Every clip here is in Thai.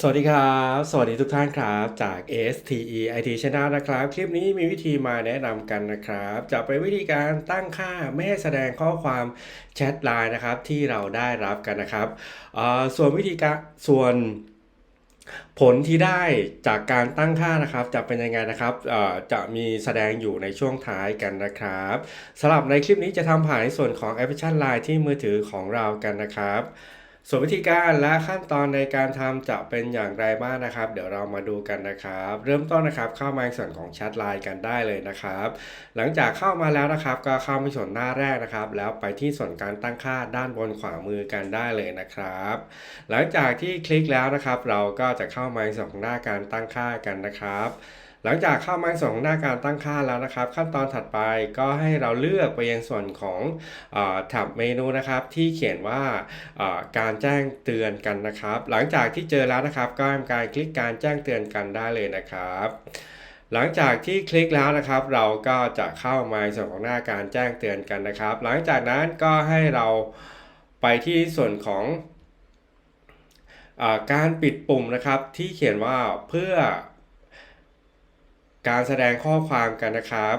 สวัสดีครับ สวัสดีทุกท่านครับ จาก STE IT Channel นะครับ คลิปนี้มีวิธีมาแนะนำกันนะครับ จะเป็นวิธีการตั้งค่าไม่ให้แสดงข้อความแชทไลน์นะครับที่เราได้รับกันนะครับส่วนวิธีการส่วนผลที่ได้จากการตั้งค่านะครับจะเป็นยังไงนะครับจะมีแสดงอยู่ในช่วงท้ายกันนะครับสำหรับในคลิปนี้จะทำผ่านในส่วนของแอปพลิเคชัน Line ที่มือถือของเรากันนะครับ ส่วนวิธีการและขั้นตอนในการทำจะเป็นอย่างไรบ้างนะครับ เดี๋ยวเรามาดูกันนะครับ เริ่มต้นนะครับเข้ามาในส่วนของแชทไลน์กันได้เลยนะครับ หลังจากเข้ามาแล้วนะครับ ก็เข้าไปส่วนหน้าแรกนะครับ แล้วไปที่ส่วนการตั้งค่าด้านบนขวามือกันได้เลยนะครับ หลังจากที่คลิกแล้วนะครับ เราก็จะเข้ามาในส่วนของหน้าการตั้งค่ากันนะครับ หลังจากเข้ามาส่วนของหน้าการตั้งค่าแล้วนะครับ ขั้นตอนถัดไปก็ให้เราเลือกไปยังส่วนของอแท็บเมนูนะครับ ที่เขียนว่าการแจ้งเตือนกันนะครับ หลังจากที่เจอแล้วนะครับ ก็ทำการคลิกการแจ้งเตือนกันได้เลยนะครับหลังจากที่คลิกแล้วนะครับ เราก็จะเข้ามาส่วนของหน้าการแจ้งเตือนกันนะครับ หลังจากนั้นก็ให้เราไปที่ส่วนของอการปิดปุ่มนะครับ ที่เขียนว่าเพื่อ การแสดงข้อความกันนะครับ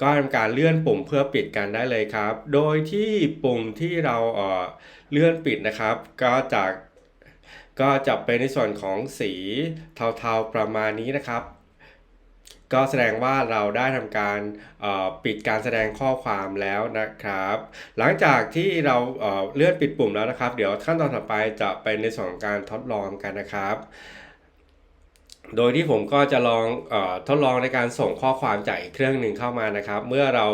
ก็ทำการเลื่อนปุ่มเพื่อปิดกันได้เลยครับ โดยที่ปุ่มที่เราเอ่อเลื่อนปิดนะครับ ก็จะก็จะเป็นในส่วนของสีเทาๆประมาณนี้นะครับ ก็แสดงว่าเราได้ทำการเอ่อปิดการแสดงข้อความแล้วนะครับ หลังจากที่เราเอ่อเลื่อนปิดปุ่มแล้วนะครับ เดี๋ยวขั้นตอนต่อไปจะเป็นในส่วนของการทดลองกันนะครับ โดยที่ผมก็จะลองอทดลองในการส่งข้อความจากอีกเครื่องหนึ่งเข้ามานะครับ เมื่อเรา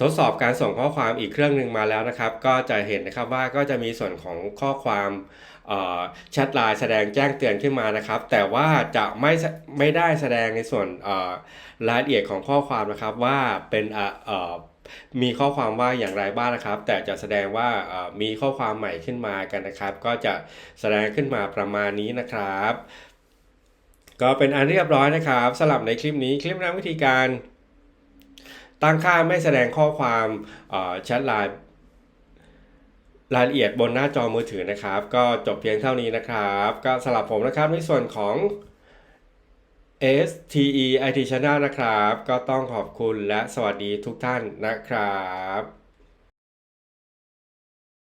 ทดสอบการส่งข้อความอีกเครื่องหนึ่งมาแล้วนะครับ ก็จะเห็นนะครับว่าก็จะมีส่วนของข้อความแชทไลน์แสดงแจ้งเตือนขึ้นมานะครับ แต่ว่าจะไม่ไม่ได้แสดงในส่วนรายละเอียดของข้อความนะครับว่าเป็นมีข้อความว่าอย่างไรบ้างนะครับ แต่จะแสดงว่ามีข้อความใหม่ขึ้นมากันนะครับ ก็จะแสดงขึ้นมาประมาณนี้นะครับ ก็เป็นอันเรียบร้อยนะครับสำหรับในคลิปนี้คลิปนั้วิธีการ ตั้งค่าไม่แสดงข้อความแชทไลน์รายละเอียดบนหน้าจอมือถือนะครับ ก็จบเพียงเท่านี้นะครับ ก็สำหรับผมนะครับในส่วนของ STE IT Channel นะครับ ก็ต้องขอบคุณและสวัสดีทุกท่านนะครับ